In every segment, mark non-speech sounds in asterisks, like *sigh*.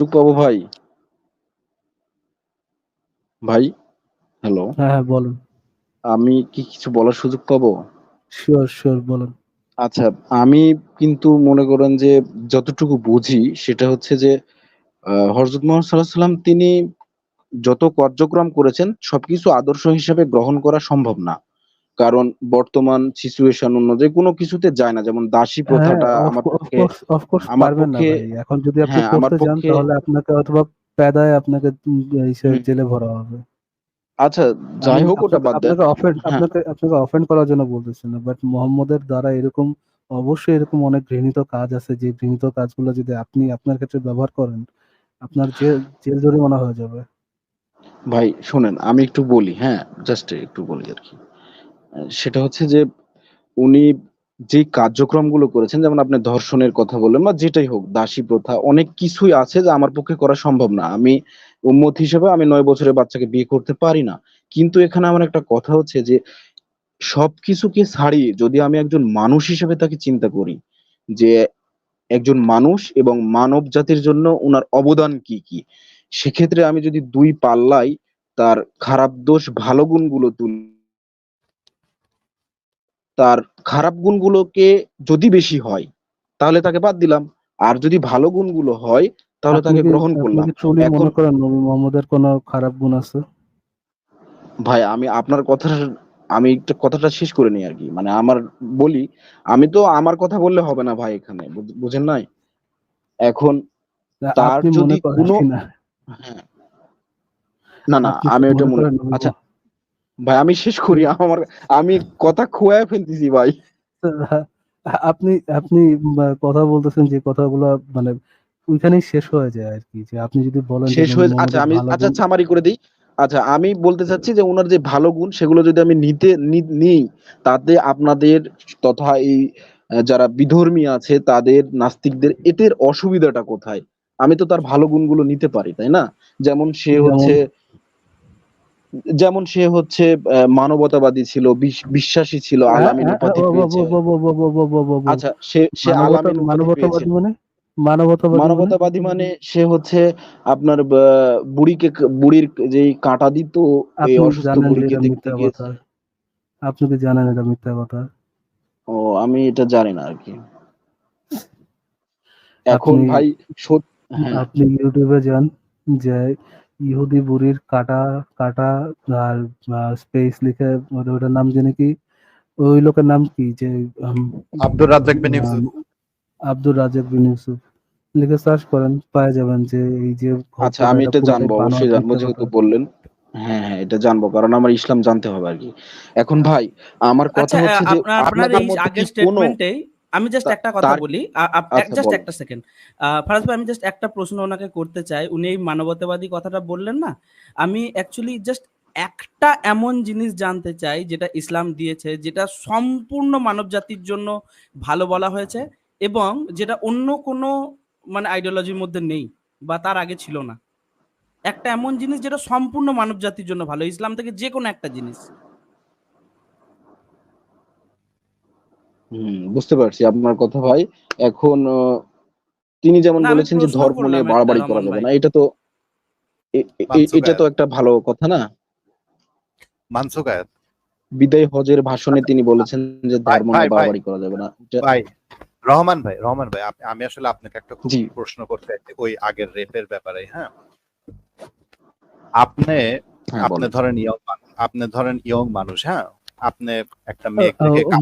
সুযোগ পাবো ভাই। ভাই হ্যালো হ্যাঁ হ্যাঁ বলুন। আমি কি কিছু বলার সুযোগ পাবো? শিওর শিওর বলুন। আচ্ছা আমি কিন্তু মনে করেন যে যতটুকু বুঝি সেটা হচ্ছে যে আহ, হযরত মুহাম্মদ সাল্লাল্লাহু আলাইহি সাল্লাম তিনি যত কার্যক্রম করেছেন সবকিছু আদর্শ হিসেবে গ্রহণ করা সম্ভব না। কারণ বর্তমান সিচুয়েশন অনুযায়ী কোনো কিছুতে যায় না। যেমন দাসী প্রথাটা আমার পক্ষে অফকোর্স পারবেন না এখন যদি আপনি হ্যাঁ, করতে যান তাহলে আপনাকে অথবা পেদায় আপনাকে জেলে ভরা হবে। আচ্ছা যাই হোক ওটা বাদ দেন। আপনাকে অফেন্ড হ্যাঁ। আপনাকে আপনাকে অফেন্ড করার জন্য বলতেছি না বাট মোহাম্মদের দ্বারা এরকম অবশ্যই এরকম অনেক ঘৃণিত কাজ আছে। যে ঘৃণিত কাজগুলো যদি আপনি আপনার ক্ষেত্রে ব্যবহার করেন আপনার জেল জেল জরিমানা হয়ে যাবে। ভাই শোনেন আমি একটু বলি হ্যাঁ জাস্ট একটু বলি আর কি। সেটা হচ্ছে যে উনি যে কার্যক্রমগুলো করেছেন, যেমন আপনি ধর্ষণের কথা বললেন বা যেটাই হোক, দাসী প্রথা, অনেক কিছুই আছে যা আমার পক্ষে করা সম্ভব না। আমি উম্মত হিসেবে আমি নয় বছরের বাচ্চাকে বিয়ে করতে পারি না। কিন্তু এখানে আমার একটা কথা হচ্ছে যে সবকিছুকে ছাড়িয়ে যদি আমি একজন মানুষ হিসেবে তাকে চিন্তা করি, যে একজন মানুষ এবং মানব জাতির জন্য ওনার অবদান কি কি, সেক্ষেত্রে আমি যদি দুই পাল্লাই তার খারাপ দোষ, ভালো গুণগুলো তুলি তার খারাপ গুণগুলোকে যদি বেশি হয় তাহলে তাকে বাদ দিলাম। আর যদি ভালো গুণগুলো হয় তাহলে তাকে গ্রহণ করলাম। কি truly এখন- করেন নবী মোহাম্মদের কোনো খারাপ গুণ আছে? ভাই আমি আপনার কথা আমি একটা কথাটা শেষ করে নিই আর কি। মানে আমার বলি আমি তো আমার কথা বললে হবে না ভাই এখানে বুঝেন নাই? এখন তার যদি কোনো- হ্যাঁ। না না আমি ওটা মনে আচ্ছা ভাই আমি শেষ করি। আমার আমি কথা খোয়া ফেলতেছি ভাই। আপনি আপনি কথা বলতেছেন যে কথাগুলো মানে ওইখানেই শেষ হয়ে যায় আর কি যে আপনি যদি বলেন শেষ হয়ে আচ্ছা আমি আচ্ছা সামারি করে দিই। আচ্ছা আমি বলতে চাচ্ছি যে ওনার যে ভালো গুণ সেগুলো যদি আমি নিতে নিই তাতে আপনাদের তথা এই যারা বিধর্মী আছে তাদের নাস্তিকদের এদের অসুবিধাটা কোথায়? আমি তো তার ভালো গুণগুলো নিতে পারি তাই না? যেমন সে হচ্ছে যেমন সে হচ্ছে মানবতাবাদী ছিল বিশ্বাসী ছিল আলামিন উপাধি পেয়েছে মানবতাবাদী মানে? সে হচ্ছে আপনার বুড়িকে বুড়ির যে কাঁটা দিত এই অসুস্থ বুড়িকে দেখতে গিয়েছে আপনি কি জানেন এটা মিথ্যা কথা? ও আমি এটা জানি না আর কি। এখন ভাই হ্যাঁ। আপনি ইউটিউবে যান যে ইহুদি বুড়ির কাটা কাটা আর স্পেস লিখে ওটার নাম জানি কি? ওই লোকের নাম কি? যে আব্দুর রাজ্জাক বিন ইউসুফ। আব্দুর রাজাক বিন ইউসুফ। লিখে সার্চ করেন পাওয়া যাবেন যে এই যে আচ্ছা আমি এটা জানব অবশ্যই জানব যেহেতু বললেন। হ্যাঁ হ্যাঁ এটা জানব কারণ আমার ইসলাম জানতে হবে আর কি। এখন ভাই আমার কথা আচ্ছা হচ্ছে যে আপনার আপনার এই আগের কি স্টেটমেন্টে আমি জাস্ট একটা কথা বলি। আচ্ছা, জাস্ট একটা সেকেন্ড ফারাজ ভাই আমি জাস্ট একটা প্রশ্ন ওনাকে করতে চাই। উনি এই মানবতাবাদী কথাটা বললেন না? আমি অ্যাকচুয়ালি জাস্ট একটা এমন জিনিস জানতে চাই যেটা ইসলাম দিয়েছে যেটা সম্পূর্ণ মানব জাতির জন্য ভালো বলা হয়েছে এবং যেটা অন্য কোনো মানে আইডিওলজির মধ্যে নেই বা তার আগে ছিল না। একটা এমন জিনিস যেটা সম্পূর্ণ মানব জাতির জন্য ভালো। ইসলাম থেকে যে কোনো একটা জিনিস। হুম বুঝতে পারছি আপনার কথা ভাই। এখন তিনি যেমন বলেছেন যে ধর্ম নিয়ে বাড়াবাড়ি করা যাবে না এটা তো এটা তো একটা ভালো কথা না? মানসুক বিদায় হজের ভাষণে তিনি বলেছেন যে ধর্ম নিয়ে। বাড়াবাড়ি করা যাবে না। ভাই রহমান ভাই রহমান ভাই আমি আসলে আপনাকে একটা খুব প্রশ্ন করতে চাই ওই আগের রেপের ব্যাপারে হ্যাঁ? আপনি হ্যাঁ আপনি ধরেন ইয়ং আপনি ধরেন ইয়ং মানুষ হ্যাঁ? আপনি একটা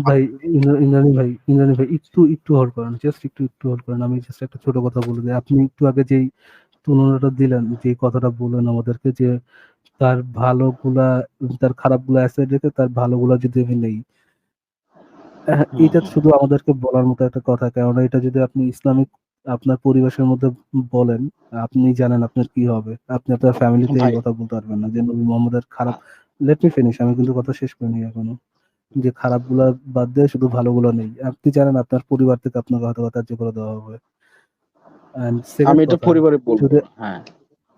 ভাই ইন্দ্র- ইন্দ্রাণী ভাই ইন্দ্রাণী ভাই একটু একটু হোল্ড করেন জাস্ট একটু একটু হোল্ড করেন আমি জাস্ট একটা ছোট কথা বলে দিই। আপনি একটু আগে যেই তুলনাটা দিলেন যে কথাটা বললেন আমাদেরকে যে তার ভালোগুলা তার খারাপগুলা রেখে তার ভালোগুলা যদি আমি নেই। এটা শুধু আমাদেরকে বলার মতো একটা কথা কেননা এটা যদি আপনি ইসলামিক আপনার পরিবেশের মধ্যে বলেন আপনি জানেন আপনার কি হবে। আপনি আপনার ফ্যামিলিতে এই কথা বলতে পারবেন না যে নবী মোহাম্মদের খারাপ লেট মি ফিনিশ আমি কিন্তু কথা শেষ করিনি এখনও। যে খারাপগুলা বাদ দিয়ে শুধু ভালো ভালোগুলো নেই। আপনি জানেন আপনার পরিবার থেকে আপনাকে হয়তো ত্যায্য করে দেওয়া হবে। আমি এটা পরিবারে বলব। হ্যাঁ।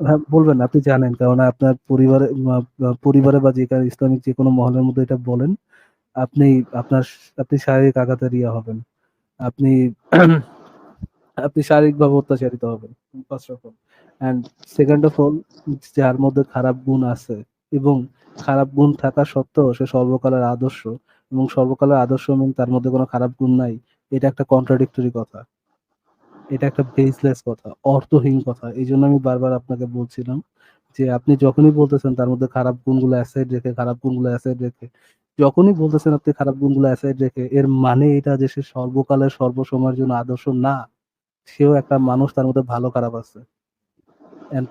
হ্যাঁ বলবেন আপনি জানেন কারণ আপনার পরিবারে পরিবারে বা যে কারও ইসলামিক যে কোনো মহলের মধ্যে এটা বলেন আপনি আপনার আপনি শারীরিক আঘাতের ইয়া হবেন। আপনি *clears throat* আপনি শারীরিকভাবে অত্যাচারিত হবেন first of all and second of all যার মধ্যে খারাপ গুণ আছে এবং খারাপ গুণ থাকা সত্ত্বেও সে সর্বকালের আদর্শ এবং সর্বকালের আদর্শ মিন তার মধ্যে কোনো খারাপ গুণ নাই। এটা একটা কন্ট্রাডিক্টরি কথা। এটা একটা বেসলেস কথা, অর্থহীন কথা। এই জন্য আমি বারবার আপনাকে বলছিলাম যে আপনি যখনই বলতেছেন তার মধ্যে খারাপ গুণগুলো অ্যাসাইড রেখে, খারাপ গুণগুলো অ্যাসাইড রেখে, যখনই বলতেছেন আপনি খারাপ গুণগুলো অ্যাসাইড রেখে, এর মানে এটা যে সে সর্বকালের সর্বসময়ের জন্য আদর্শ না, সেও একটা মানুষ তার মধ্যে ভালো খারাপ আছে।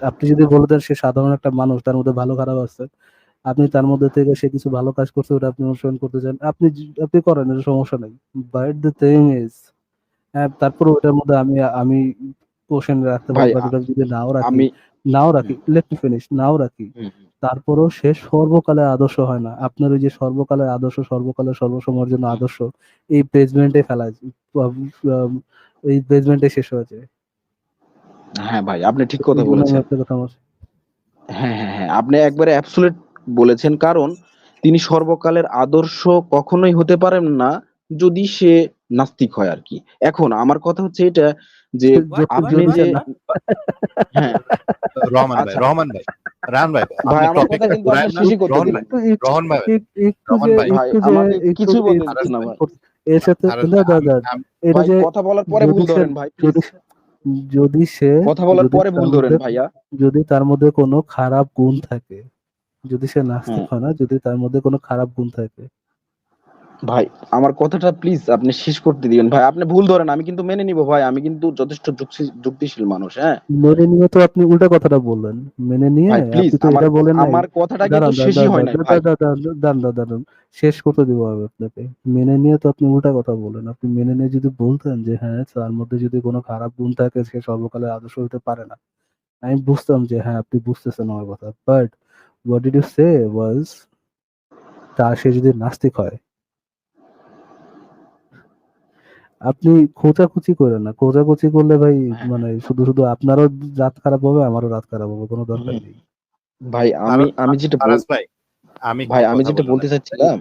আপনি যদি বলে দেন সে সাধারণ একটা মানুষ, তার মধ্যে ভালো খারাপ আছে আপনি তার মধ্যে থেকে সে কিছু ভালো কাজ করছে ওটা আপনি অনুসরণ করতে চান। আপনি আপনি করেন এটা সমস্যা নেই। বাট দ্য থিং ইজ হ্যাঁ তারপর ওটার মধ্যে আমি আমি কোশ্চেন রাখতে পারি ওটা যদি নাও রাখি আমি নাও রাখি লেট মি ফিনিশ নাও রাখি। তারপরও সে সর্বকালের আদর্শ হয় না। আপনার ওই যে সর্বকালের আদর্শ সর্বকালের সর্বসময়ের জন্য আদর্শ এই বেসমেন্টে ফেলা এই বেসমেন্টে শেষ হয়ে যায়। হ্যাঁ ভাই আপনি ঠিক কথা বলেছেন। হ্যাঁ হ্যাঁ হ্যাঁ আপনি একবারে অ্যাবসোলিউট বলেছেন কারণ তিনি সর্বকালের আদর্শ কখনোই হতে পারেন না যদি সে নাস্তিক হয় আর কি। এখন আমার কথা হচ্ছে এটা যে যদি- আপনি যে সে হ্যাঁ। রহমান ভাই। রহমান ভাই রান ভাই ভাই আমার কথা কিন্তু আপনি শেষই করতে দিলেন। ভাই একটু- একটু- রহমান ভাই। রহমান ভাই, ভাই, একটু যে আমাকে একটু বলতে না ভাই। এর সাথে আরে দাদা এটা যে কথা বলার পরে ভুল ধরেন ভাই যদি সে- কথা বলার পরে ভুল ধরেন ভাইয়া। যদি তার মধ্যে কোনো খারাপ গুণ থাকে যদি সে নাস্তিক হ্যাঁ। না যদি তার মধ্যে কোনো খারাপ গুণ থাকে। ভাই আমার কথাটা প্লিজ আপনি শেষ করতে দিবেন। ভাই আপনি ভুল ধরেন আমি কিন্তু মেনে নিব ভাই আমি কিন্তু যথেষ্ট যুক্তিশীল মানুষ হ্যাঁ। মেনে নিয়ে তো আপনি উল্টা কথাটা বললেন। মেনে নিয়ে প্লিজ আপনি তো এটা বলেন আমার কথাটা কিন্তু শেষই হয় না দাঁড়ান দাঁড়ান শেষ করতে দিব আমি আপনাকে। মেনে নিয়ে তো আপনি উল্টা কথা বলেন আপনি মেনে নিয়ে যদি বলতেন যে হ্যাঁ তার মধ্যে যদি কোনো খারাপ গুণ থাকে সে সর্বকালের আদর্শ হতে পারে না। আমি বুঝতাম যে হ্যাঁ আপনি বুঝতেছেন আমার কথা। But what did you say was তা সে যদি নাস্তিক হয়? আপনি খোঁচাখুচি করেন না। খোঁচাখুচি করলে ভাই মানে শুধু শুধু আপনারও রাত খারাপ হবে আমারও রাত খারাপ হবে কোনো দরকার নেই। ভাই আমি আমি যেটা ভাই আমি ভাই আমি যেটা বলতে চাচ্ছিলাম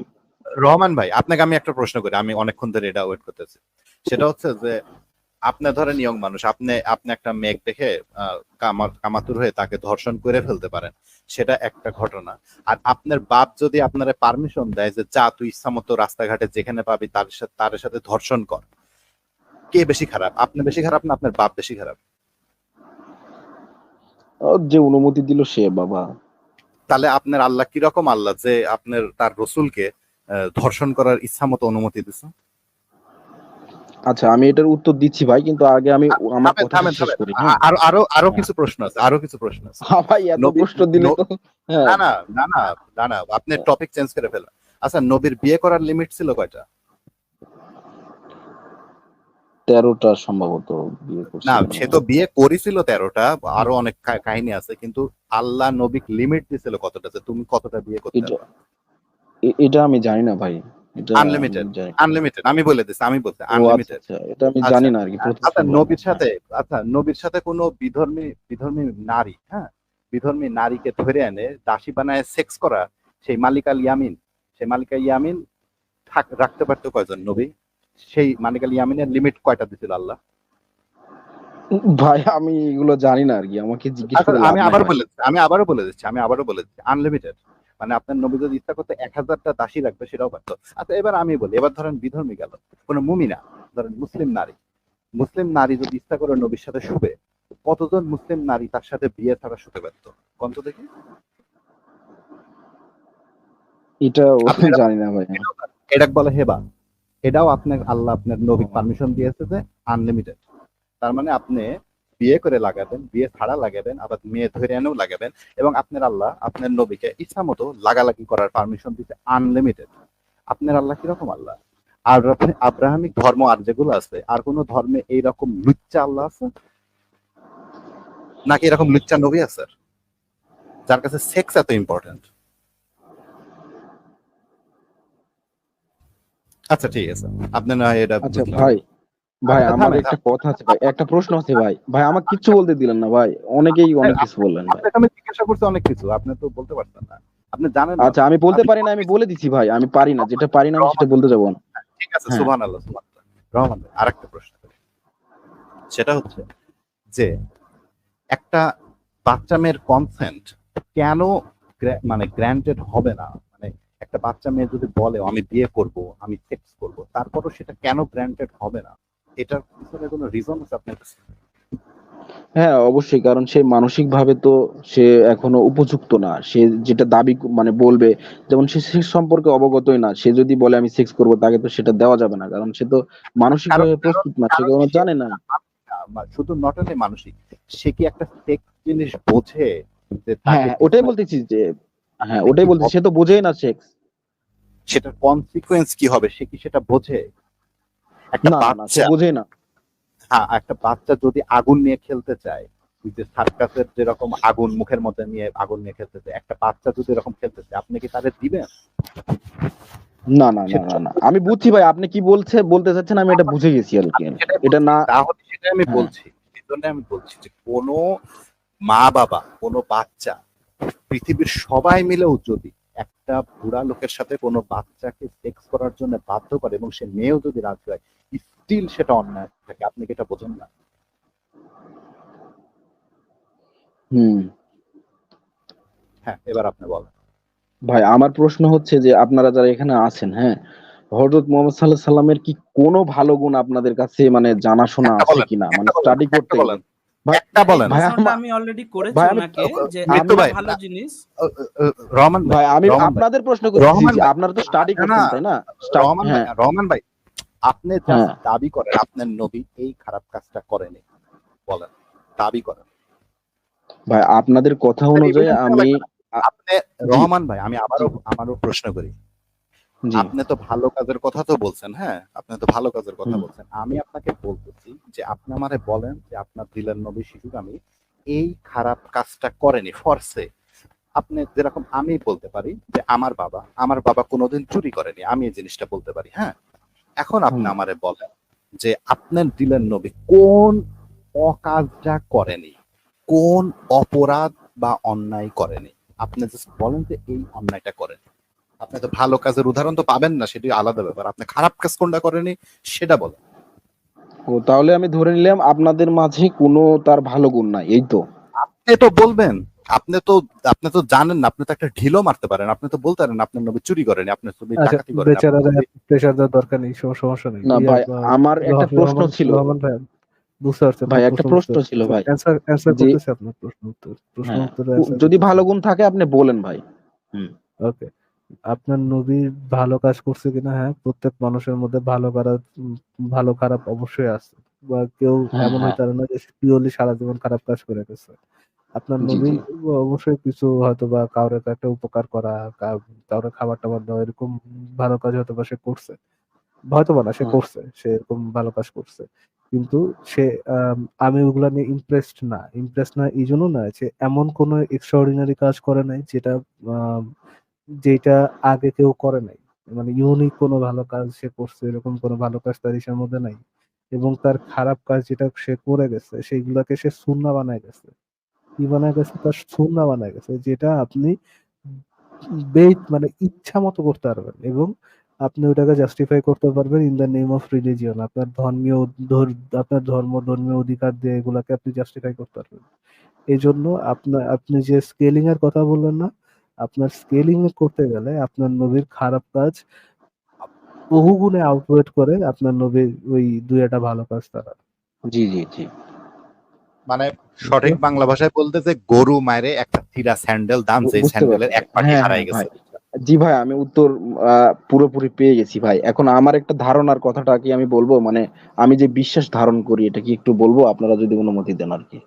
রহমান ভাই আপনাকে আমি একটা প্রশ্ন করি আমি অনেকক্ষণ ধরে এটা ওয়েট করতেছি। সেটা হচ্ছে যে আপনি ধরেন ইয়ং মানুষ আপনি আপনি একটা মেঘ দেখে কামাতুর হয়ে তাকে ধর্ষণ করে ফেলতে পারেন। সেটা একটা ঘটনা। আর আপনার বাপ যদি আপনার পারমিশন দেয় যে যা তুই ইচ্ছা মতো রাস্তাঘাটে যেখানে পাবি তার সাথে তার সাথে ধর্ষণ কর। কে বেশি খারাপ? আপনি বেশি খারাপ না আপনার বাপ বেশি খারাপ? যে অনুমতি দিল সে বাবা। তাহলে আপনার আল্লাহ কীরকম আল্লাহ যে আপনার তার রসুলকে ধর্ষণ করার ইচ্ছা মতো অনুমতি দিচ্ছে আচ্ছা আমি এটার উত্তর দিচ্ছি ভাই কিন্তু আগে আমি আমার কথা শেষ করি হ্যাঁ। আরও আরও আরও কিছু প্রশ্ন আছে আরও কিছু প্রশ্ন আছে। হ্যাঁ, ভাই এত প্রশ্ন দিলে তো হ্যাঁ। না না না না না না আপনি টপিক চেঞ্জ করে ফেলেন। আচ্ছা নবীর বিয়ে করার লিমিট ছিল কয়টা? তেরোটা সম্ভবত বিয়ে না সে তো বিয়ে করেছিল তেরোটা আরও অনেক কাহিনী আছে কিন্তু আল্লাহ নবীক লিমিট দিছিল কতটা যে তুমি কতটা বিয়ে করতে এটা এটা আমি জানি না ভাই। জানি- আনলিমিটেড আমি বলে আমি আচ্ছা, আনলিমিটেড আচ্ছা, এটা আমি আচ্ছা, জানি না আর কি আচ্ছা নবীর সাথে আচ্ছা নবীর সাথে কোনো বিধর্মী বিধর্মী নারী হ্যাঁ? বিধর্মী নারীকে ধরে এনে দাসী বানায় সেক্স করা সেই মালিক ইয়ামিন সেই মালিক ইয়ামিন রাখতে পারতো কয়জন নবী? সেই মালিক ইয়ামিনের লিমিট কয়টা দিছিল আল্লাহ? ভাই আমি এগুলো জানি না আর কি আমাকে জিজ্ঞেস আচ্ছা, আমি আবার বলে দিচ্ছি আমি আবারও বলে দিচ্ছি আমি আবারও বলে দিচ্ছি আনলিমিটেড মানে আপনার নবী যদি ইচ্ছা করতে এক হাজারটা দাসী রাখবে সেটাও পারতো। আচ্ছা এবার আমি বলি এবার ধরেন বিধর্মী গেল কোনো মুমিনা ধরেন মুসলিম নারী মুসলিম নারী যদি ইচ্ছা করে নবীর সাথে শুবে কতজন মুসলিম নারী তার সাথে বিয়ে ছাড়া শুতে পারত? কত দেখি? এটা- জানি না ভাই। এটা বলে হেবা। এটাও আপনার আল্লাহ আপনার নবী পারমিশন দিয়েছে যে আনলিমিটেড তার মানে আপনি বিয়ে করে লাগাবেন বিয়ে ছাড়া লাগাবেন আবার মেয়ে ধরে এনেও লাগাবেন এবং আপনার আল্লাহ আপনার নবীকে ইচ্ছা মতো লাগালাগি করার পারমিশন দিতে আনলিমিটেড আপনার আল্লাহ কীরকম আল্লাহ? আর আব্রাহামিক ধর্ম আর যেগুলো আছে আর কোন ধর্মে এইরকম লুচ্চা আল্লাহ আছে? নাকি এরকম লুচ্চা নবী আছে? যার কাছে সেক্স এত ইম্পর্টেন্ট আচ্ছা ঠিক আছে। আপনার এটা আচ্ছা ভাই ভাই আচ্ছা, আমার একটা কথা আছে ভাই একটা প্রশ্ন আছে ভাই। ভাই আমাকে কিচ্ছু বলতে দিলেন না ভাই অনেকেই অনেক কিছু বললেন আপনাকে আমি জিজ্ঞাসা করছি অনেক কিছু আপনি তো বলতে পারছেন না। আপনি জানেন আচ্ছা আমি বলতে পারি না আমি বলে দিচ্ছি ভাই আমি পারি না যেটা পারি না আমি সেটা বলতে যাব না। ঠিক আছে হ্যাঁ। সুবহান আল্লাহ সুবহান রহমান আরেকটা প্রশ্ন করি। সেটা হচ্ছে যে একটা বাচ্চা মেয়ের কনসেন্ট কেন মানে গ্র্যান্টেড হবে না? মানে একটা বাচ্চা মেয়ে যদি বলে আমি বিয়ে করব আমি সেক্স করব তারপরও সেটা কেন গ্র্যান্টেড হবে না? এটার পিছনে কোনো রিজন আছে আপনার কাছে? হ্যাঁ অবশ্যই কারণ সে মানসিক ভাবে তো সে এখনও উপযুক্ত না। সে যেটা দাবি মানে বলবে যেমন সে সেক্স সম্পর্কে অবগতই না। সে যদি বলে আমি সেক্স করব তাকে তো সেটা দেওয়া যাবে না কারণ সে তো মানসিক ভাবে প্রস্তুত না সে কোনো জানে না। শুধু নট অনলি মানসিক সে কি একটা সেক্স জিনিস বোঝে যে তাকে হ্যাঁ ওটাই বলতেছি যে হ্যাঁ ওটাই বলতেছি সে তো বোঝেই না সেক্স সেটার কনসিকোয়েন্স কি হবে? সে কি সেটা বোঝে? একটা বাচ্চা না। হ্যাঁ একটা বাচ্চা যদি আগুন নিয়ে খেলতে চায় ওই যে সার্কাসের যেরকম আগুন মুখের মধ্যে নিয়ে আগুন নিয়ে খেলতে চায় একটা বাচ্চা যদি এরকম খেলতে চায় আপনি কি তাদের দিবেন? না না না না আমি বুঝছি ভাই আপনি কি বলছে বলতে চাচ্ছেন আমি এটা বুঝে গেছি আর কি। এটা না তাহলে সেটা আমি হ্যাঁ। বলছি। সেই জন্য আমি বলছি যে কোনো মা বাবা কোনো বাচ্চা পৃথিবীর সবাই মিলেও যদি একটা বুড়া লোকের সাথে কোনো বাচ্চাকে সেক্স করার জন্য বাধ্য করে এবং সে মেয়েও যদি রাজি হয় স্টিল সেটা অন্যায় থাকে। আপনি কি এটা বোঝেন না? হুম। হ্যাঁ এবার আপনি বলেন। ভাই আমার প্রশ্ন হচ্ছে যে আপনারা যারা এখানে আছেন হ্যাঁ হযরত মুহাম্মদ সাল্লাল্লাহু আলাইহি সাল্লামের কি কোনো ভালো গুণ আপনাদের কাছে মানে জানাশোনা আছে কিনা? মানে স্টাডি করতে। ভাই, একটা বলেন। আমি অলরেডি করেছি ওনাকে যে ভালো জিনিস। রহমান ভাই আমি আপনাদের প্রশ্ন করছি। আপনারা তো স্টাডি করছেন তাই না? রহমান ভাই হ্যাঁ। রহমান ভাই আপনি হ্যাঁ। দাবি করেন আপনার নবী এই খারাপ কাজটা করেনি বলেন দাবি করেন। ভাই আপনাদের কথা অনুযায়ী আমি আপনি রহমান ভাই আমি আবারও আমারও প্রশ্ন করি আপনি তো ভালো কাজের কথা তো বলছেন হ্যাঁ? আপনি তো ভালো কাজের কথা বলছেন। আমি আপনাকে বলতেছি যে আপনি আমারে বলেন যে আপনার দিলেন নবী শিশু আমি এই খারাপ কাজটা করেনি ফরসে আপনি যেরকম আমি বলতে পারি যে আমার বাবা আমার বাবা কোনোদিন চুরি করেনি আমি এই জিনিসটা বলতে পারি হ্যাঁ? এখন আপনি। আমারে বলেন যে আপনার দিলেন নবী কোন অকাজটা করেনি কোন অপরাধ বা অন্যায় করেনি। আপনি জাস্ট বলেন যে এই অন্যায়টা করেন। আপনি তো ভালো কাজের উদাহরণ তো পাবেন না সেটি আলাদা ব্যাপার। আপনি খারাপ কাজ কোনটা করেনি সেটা বলেন। ও তাহলে আমি ধরে নিলাম আপনাদের মাঝে কোনো তার ভালো গুণ নাই এই তো। আপনি তো বলবেন আপনি তো আপনি তো জানেন না আপনি তো একটা ঢিলও মারতে পারেন। আপনি তো বলতে পারেন আপনার নবী চুরি করেনি আপনার নবী আচ্ছা ডাকাতি করেন বেচারারা প্রেশার দেওয়ার দরকার নেই সম- সমস্যা নেই। না ভাই আমার একটা প্রশ্ন ছিল। ভাই বুঝতে পারছি ভাই একটা প্রশ্ন ছিল ভাই। অ্যান্সার অ্যান্সার জি। আপনার প্রশ্ন উত্তর প্রশ্ন হ্যাঁ, উত্তরে যদি ভালো গুণ থাকে আপনি বলেন ভাই। ওকে আপনার নবী ভালো কাজ করছে কিনা হ্যাঁ প্রত্যেক মানুষের মধ্যে ভালো খারাপ ভালো খারাপ অবশ্যই আছে। বা কেউ হ্যাঁ, এমন হ্যাঁ। হইতে পারে না যে পিওরলি সারা জীবন খারাপ কাজ করে গেছে। আপনার নবী অবশ্যই কিছু হয়তো বা কাউরে একটা উপকার করা কাউরে খাবার টাবার দেওয়া এরকম ভালো কাজ হয়তো বা সে করছে। হয়তো বা না সে করছে সে এরকম ভালো কাজ করছে। কিন্তু সে আম, ওগুলা নিয়ে ইমপ্রেসড না। ইমপ্রেস না এই জন্য না যে এমন কোনো এক্সট্রাঅর্ডিনারি কাজ করে নাই যেটা যেটা আগে কেউ করে নাই। মানে ইউনিক কোনো ভালো কাজ সে করছে, এরকম কোনো ভালো কাজ তার ইসের মধ্যে নাই। এবং তার খারাপ কাজ যেটা সে করে গেছে, সেইগুলাকে সে সুন্না বানায় গেছে। কি বানায় গেছে? তার সুন্না বানায় গেছে, যেটা আপনি বেট মানে ইচ্ছা মতো করতে পারবেন এবং আপনি ওটাকে জাস্টিফাই করতে পারবেন in the name of religion আপনার ধর্মীয় আপনার ধর্ম, ধর্মীয় অধিকার দিয়ে এগুলাকে আপনি জাস্টিফাই করতে পারবেন। এই জন্য আপনার আপনি যে স্কেলিং এর কথা বললেন না আপনার স্কেলিং করতে গেলে আপনার নবীর খারাপ কাজ বহু গুণে আউটওয়েট করে আপনার নবীর ওই দুই একটা ভালো কাজ তারা। জি জি জি। মানে সঠিক বাংলা ভাষায় বলতে যে গরু মায়েরে একটা থিরা স্যান্ডেল দাম বুঝতে স্যান্ডেলের এক পাটি হ্যাঁ, হারাই হ্যাঁ, গেছে। জি ভাই আমি উত্তর আহ, পুরোপুরি পেয়ে গেছি ভাই। এখন আমার একটা ধারণার কথাটা কি আমি বলব? মানে আমি যে বিশ্বাস ধারণ করি এটা কি একটু বলব? আপনারা যদি অনুমতি দেন আর কি।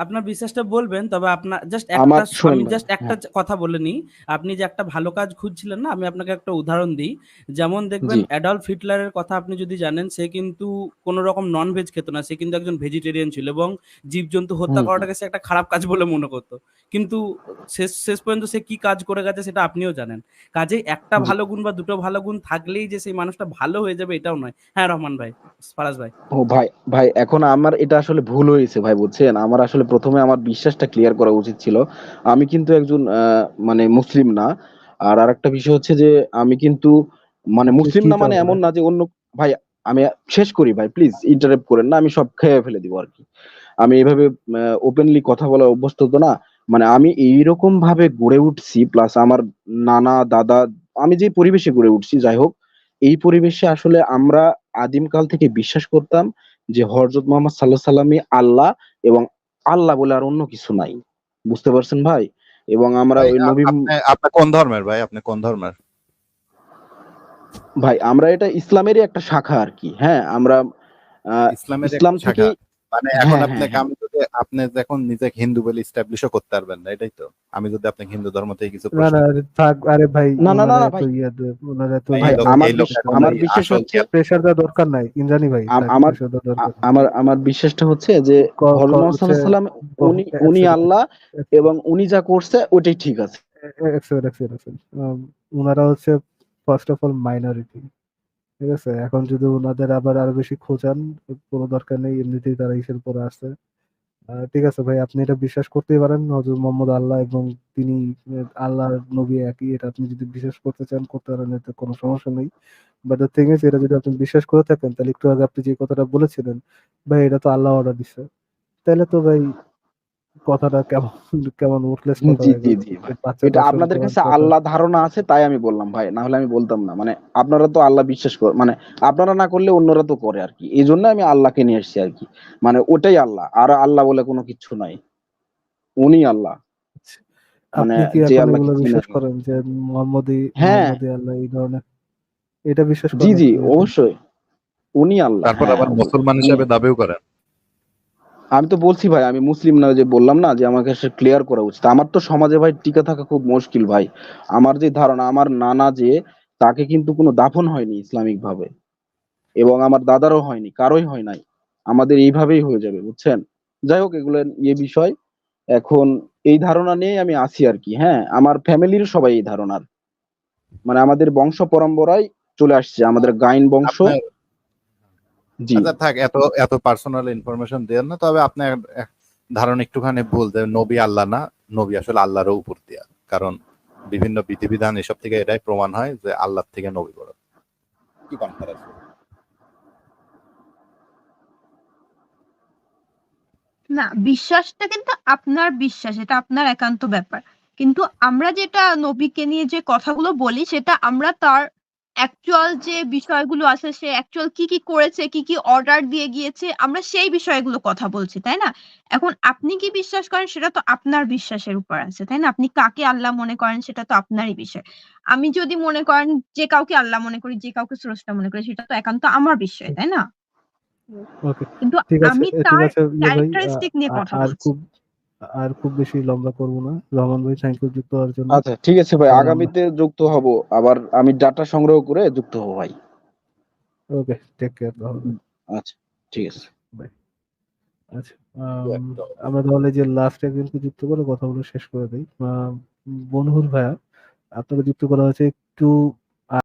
আপনার বিশ্বাসটা বলবেন তবে আপনার জাস্ট একটা আমি জাস্ট একটা কথা বলে নিই। আপনি যে একটা ভালো কাজ খুঁজছিলেন না আমি আপনাকে একটা উদাহরণ দিই। যেমন দেখবেন। অ্যাডলফ হিটলারের কথা আপনি যদি জানেন সে কিন্তু কোনো রকম নন ভেজ খেত না সে কিন্তু একজন ভেজিটেরিয়ান ছিল এবং জীবজন্তু হত্যা করাটাকে সে একটা খারাপ কাজ বলে মনে করতো। কিন্তু শেষ শেষ পর্যন্ত সে কি কাজ করে গেছে সেটা আপনিও জানেন। কাজেই একটা ভালো গুণ বা দুটো ভালো গুণ থাকলেই যে সেই মানুষটা ভালো হয়ে যাবে এটাও নয়। হ্যাঁ রহমান ভাই ফারাজ ভাই। ও ভাই ভাই এখন আমার এটা আসলে ভুল হয়েছে ভাই বুঝছেন? আমার আসলে প্রথমে আমার বিশ্বাসটা ক্লিয়ার করা উচিত ছিল। আমি কিন্তু একজন মানে মুসলিম না। আর আরেকটা বিষয় হচ্ছে যে আমি কিন্তু মানে মুসলিম না মানে এমন না যে অন্য ভাই আমি শেষ করি ভাই প্লিজ ইন্টারাপ্ট করেন না আমি সব খেয়ে ফেলে দিব আর কি। আমি এইভাবে ওপেনলি কথা বলা অভ্যস্ত তো না। মানে আমি এইরকম ভাবে গড়ে উঠছি প্লাস আমার নানা দাদা আমি যে পরিবেশে গড়ে উঠছি যাই হোক এই পরিবেশে আসলে আমরা আদিমকাল থেকে বিশ্বাস করতাম যে হযরত মুহাম্মদ সাল্লাল্লাহু সাল্লামই আল্লাহ এবং আল্লাহ বলে আর অন্য কিছু নাই। বুঝতে পারছেন ভাই? এবং আমরা ওই নবী আপনি- আপনি কোন ধর্মের ভাই? আপনি কোন ধর্মের? ভাই আমরা এটা ইসলামেরই একটা শাখা আর কি হ্যাঁ? আমরা ইসলাম। থেকে মানে এখন হ্যাঁ, আপনি যখন নিজেকে হিন্দু বলে ইস্টাবলিশও করতে পারবেন না এটাই তো। আমি যদি আপনাকে হিন্দু ধর্ম থেকে কিছু না প্রশ্ন না আরে থাক আরে ভাই না, না, না, ভাই। ইয়ে আমার হচ্ছে প্রেশার দরকার নাই ইন্দ্রাণী ভাই আমার- আমার আমার বিশ্বাসটা হচ্ছে যে সাল্লাল্লাহু উনি উনি আল্লাহ এবং উনি যা করছে ওটাই ঠিক আছে। ওনারা হচ্ছে ফার্স্ট অফ অল মাইনরিটি ঠিক আছে? এখন যদি ওনাদের আবার আরও বেশি খোঁজান কোনো দরকার নেই এমনিতেই তারা ইসের পরে আসছে। ঠিক আছে ভাই, আপনি এটা বিশ্বাস করতেই পারেন হজরত মোহাম্মদ আল্লাহ এবং তিনি আল্লাহ আল্লাহর নবী একই, এটা আপনি যদি বিশ্বাস করতে চান, করতে পারেন, এতে কোনো সমস্যা নেই। বাট দ্য থিং ইজ এটা যদি আপনি বিশ্বাস করে থাকেন, তাহলে একটু আগে আপনি যে কথাটা বলেছিলেন, ভাই, এটা তো আল্লাহ অর্ডার দিচ্ছে তাহলে তো ভাই কথাটা কেমন কেমন উঠলেস জি, জি, জি, এটা আপনাদের কাছে আল্লাহ ধারণা আছে তাই আমি বললাম ভাই। না হলে আমি বলতাম না। মানে আপনারা তো আল্লাহ বিশ্বাস কর মানে আপনারা না করলে অন্যরা তো করে আর কি। এই জন্য আমি আল্লাহকে নিয়ে এসেছি আর কি। মানে ওটাই আল্লাহ। আর আল্লাহ বলে কোনো কিছু নাই। উনি আল্লাহ। মানে যে আল্লাহ বিশ্বাস করেন যে মোহাম্মদই হ্যাঁ। মোহাম্মদই আল্লাহ এই ধরনের? এটা বিশ্বাস জি জি অবশ্যই। উনি আল্লাহ। তারপর হ্যাঁ, আবার মুসলমান উনি- হিসাবে দাবিও করেন। আমি তো বলছি ভাই, আমি মুসলিম না, যে বললাম না যে আমাকে সে ক্লিয়ার করা উচিত। আমার তো সমাজে ভাই টিকে থাকা খুব মুশকিল ভাই। আমার যে ধারণা, আমার নানা যে, তাকে কিন্তু কোনো দাফন হয়নি ইসলামিক ভাবে এবং আমার দাদারও হয়নি, কারোই হয় নাই। আমাদের এইভাবেই হয়ে যাবে, বুঝছেন? যাই হোক, এগুলো ইয়ে বিষয়। এখন এই ধারণা নিয়ে আমি আসি আর কি হ্যাঁ? আমার ফ্যামিলির সবাই এই ধারণার। মানে আমাদের বংশ পরম্পরায় চলে আসছে, আমাদের গাইন বংশ। আচ্ছা থাক এত এত পার্সোনাল ইনফরমেশন দেন না তবে আপনার ধারণা একটুখানি ভুল যে নবী আল্লাহ না নবী আসলে আল্লাহরও উপর দিয়া। কারণ বিভিন্ন বিধিবিধান এসব থেকে এটাই প্রমাণ হয় যে আল্লাহ থেকে নবী বড়। কি কনফারেন্স না বিশ্বাসটা কিন্তু আপনার বিশ্বাস এটা আপনার একান্ত ব্যাপার। কিন্তু আমরা যেটা নবীকে নিয়ে যে কথাগুলো বলি সেটা আমরা তার অ্যাকচুয়াল যে বিষয়গুলো আছে সে অ্যাকচুয়াল কি কি করেছে কি কি অর্ডার দিয়ে গিয়েছে আমরা সেই বিষয়গুলো কথা বলছি তাই না? এখন আপনি কি বিশ্বাস করেন সেটা তো আপনার বিশ্বাসের উপর আছে তাই না? আপনি কাকে আল্লাহ মনে করেন সেটা তো আপনারই বিষয়। আমি যদি মনে করেন যে কাউকে আল্লাহ মনে করি যে কাউকে স্রষ্টা মনে করি সেটা তো একান্ত আমার বিষয় তাই না? কিন্তু আমি তার ক্যারেক্টারিস্টিক নিয়ে কথা বলছি। আর খুব বেশি লম্বা করব না। রহমান ভাই থ্যাংক ইউ যুক্ত হওয়ার জন্য। আচ্ছা ঠিক আছে ভাই আগামীতে যুক্ত হব। আবার আমি ডাটা সংগ্রহ করে যুক্ত হব ভাই। ওকে টেক কেয়ার আচ্ছা ঠিক আছে। বাই আচ্ছা আম, আমরা তাহলে যে লাস্ট একজনকে যুক্ত করে কথাগুলো শেষ করে দিই। বনহুর ভাইয়া আপনাকে যুক্ত করা হয়েছে একটু